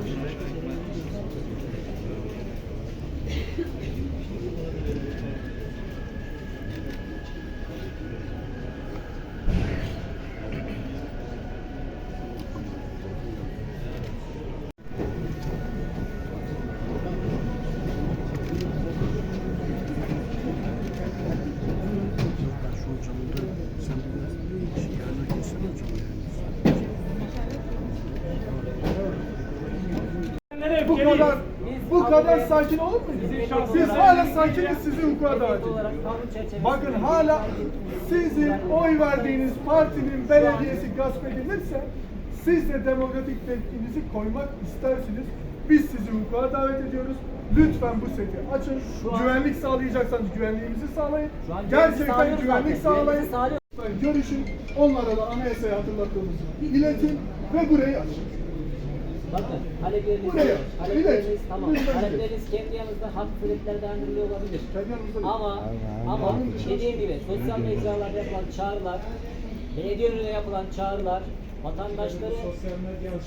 Nereye Bu kadar bu kadar sakin olur muydunuz? Siz hala sakiniz sizi hukuka ediyoruz. Bakın hala sizin oy verdiğiniz partinin belediyesi gasp edilirse siz de demokratik tepkinizi koymak istersiniz. Biz sizi hukuka davet ediyoruz. Lütfen bu seti açın. Şu an- güvenlik sağlayacaksanız güvenliğimizi sağlayın. An Gerçekten güvenlik sağlayın. Görüşün. Onlara da anayasayı hatırlattığımızı iletin ve burayı açın. Bakın Buraya, talepleriniz tamam. Talepleriniz kendi yanınızda hak talepler dayandırılıyor olabilir. Kendi. Ama ama dediğim gibi sosyal mecralarda yapılan çağrılar, belediye önüne yapılan çağrılar, vatandaşları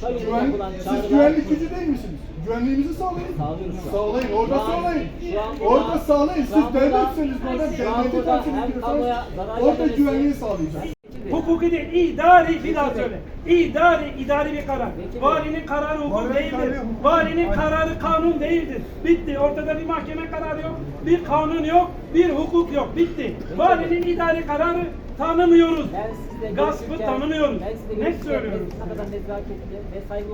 çay önüne Güven, yapılan siz çağrılar güvenlik gücü değil misiniz? Güvenliğimizi sağlayın. Sağlıyoruz şu an. Sağlayın, orada Şu an- sağlayın. şu an Orada sağlayın. şu Siz burada- devletseniz madem şu an devleti burada temsil hem ediyorsanız kamuya zarar orada güvenliği sağlayacağız. Hukuki değil, idari bir daha söyle. İdari, idari bir karar. Valinin kararı hukuk değildir. Valinin kararı kanun değildir. Bitti. Ortada bir mahkeme kararı yok, bir kanun yok, bir hukuk yok. Bitti. Valinin idari kararı tanımıyoruz. Gaspı tanımıyoruz. Ne söylüyoruz?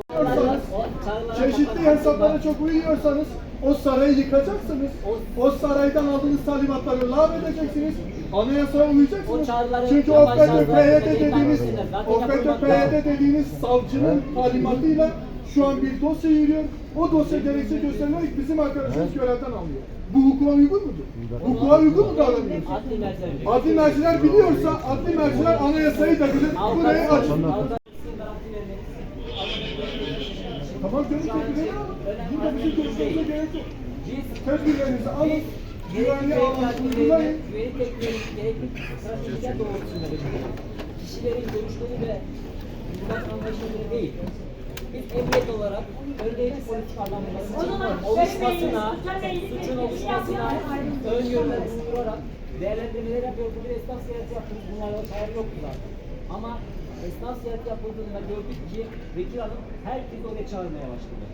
O Çeşitli hesaplara çok uyuyorsanız o sarayı yıkacaksınız. O saraydan aldığınız talimatları lağvedeceksiniz. Anayasaya O uyacaksınız. çağrıları Çünkü OFETÖ şahıslar PYD dediğiniz OFETÖ yapılmakta. PYD dediğiniz savcının talimatıyla şu an bir dosya yürüyor. O dosya gerekçe gösterilerek bizim arkadaşımız görevden alıyor. Bu hukuka uygun mudur? Hukuka uygun mu davranıyorsunuz? Adli merciler. Biliyorsa adli merciler anayasayı da bilir. Burayı açın. Tamam görüntü gidelim. Burada bizim görüşmemize gerek yok. Biz Tedbirlerinizi alın. Güvenli tedbirleri, uygulayın. güvenlik tedbirleri, gerekli stratejiler doğrultusunda. Kişilerin görüşleri ve bundan anlaşıldığı değil. Biz emniyet olarak önleyici politik anlamlarının oluşmasına, suçun oluşmasına öngörüler bulundurarak değerlendirmeler yapıyoruz. Bugün esnaf ziyareti yapıyoruz. Bunlar yok, hayır yoktular. Ama esnaf ziyareti yapıldığında gördük ki vekil hanım herkes oraya çağırmaya başladı.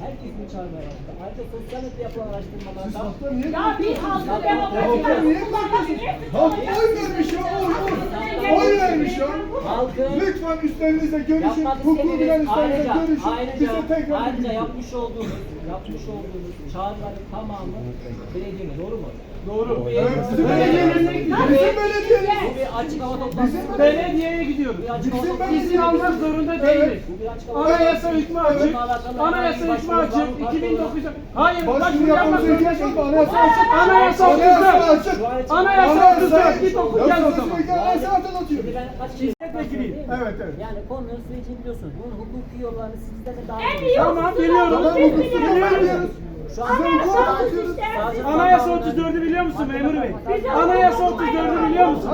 Herkes mi çağırmaya başladı? Ayrıca sosyal medyada yapılan Siz araştırmalarda halkla niye Ya korkuyorsunuz? halkı niye korkuyorsunuz? Halk oy vermiş ya, oy oy. Oy vermiş ya. halkın Lütfen üstlerinizle görüşün. yapmak Hukuku bilen istediğiniz üstlerinizle ayrıca, görüşün. ayrıca, Bize tekrar ayrıca bildirin. yapmış olduğunuz yapmış olduğunuz çağrıların tamamı belediyenin doğru mu? Doğru. Evet, Bizim belediyemiz. Bizim belediyemiz. Bu bir açık hava toplantısı. Bizim Belediyeye gidiyoruz. Bir açık hava Bizim toplantısı. İzin almak zorunda Evet. değiliz. Bu bir açık hava Anayasa hükmü açık. Anayasa hükmü açık. 2009'da. Hayır, Başvuru yapmak ihtiyaç yok. Anayasa açık. Anayasa Anayasa açık. açık. Anayasa açık. Git oku gel o zaman. anayasa Milletvekiliyim. Evet, evet. Yani konunun sürecini biliyorsunuz. Bunun hukuki yollarını sizden de daha iyi Tamam, olduğunu Tamam, biz hukuksuz biliyoruz. Anayasa Sadece- hukuksuz istersin. Anayasa 34'ü biliyor musun memur bey? Anayasa 34'ü biliyor musun?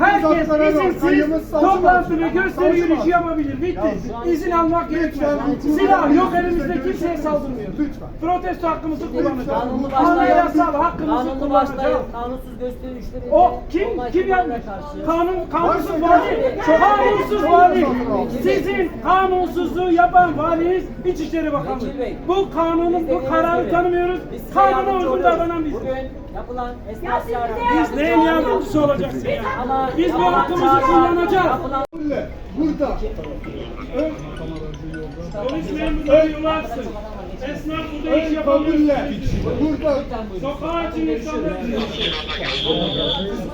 Herkes izinsiz toplantı ve gösteri yürüyüşü yapabilir. Bitti. İzin almak gerekmez. Silah yok elimizde kimseye saldırmıyoruz. Lütfen. Protesto hakkımızı kullanacağız. Anayasal hakkımızı kullanacağız. kanunsuz gösteri işleri O kim kim yapmış? Kanun kanunsuz vali. Kanunsuz vali. Sizin kanunsuzluğu yapan valiniz İçişleri Bakanlığı. Bu kanunu bu kararı tanımıyoruz. Kanuna uygun biz. Bugün yapılan Ya esnaf siz ziyareti. bize Biz neyin yardımcısı olacaksın ya? Ama Biz bu hakkımızı kullanacağız. Burada. Polis memurları yolu açsın. Esnaf burada iş yapamıyor. Burada. Sokağa için insanlar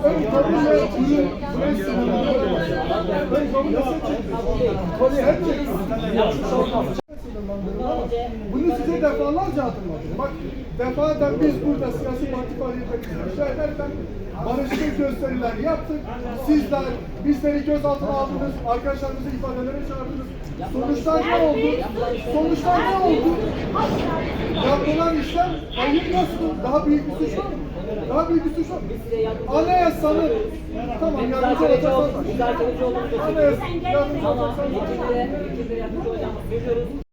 Ön kabulle. Ürün. Ön kabulle. Yapmış olduğumuz- Bunu size defalarca hatırladım. Bak defaten biz burada siyasi parti faaliyetlerimizi icra ederken barışçıl gösteriler yaptık. Sizler bizleri gözaltına aldınız, arkadaşlarımızı ifadelere çağırdınız. Sonuçlar ne oldu? Sonuçlar ne oldu? Yapılan işlem hayır nasıl? Daha büyük bir suç var mı? Daha büyük bir suç var mı? Anayasanın tamam yardımcı olacaksan yardımcı olacaksan yardımcı olacağımızı söylüyoruz.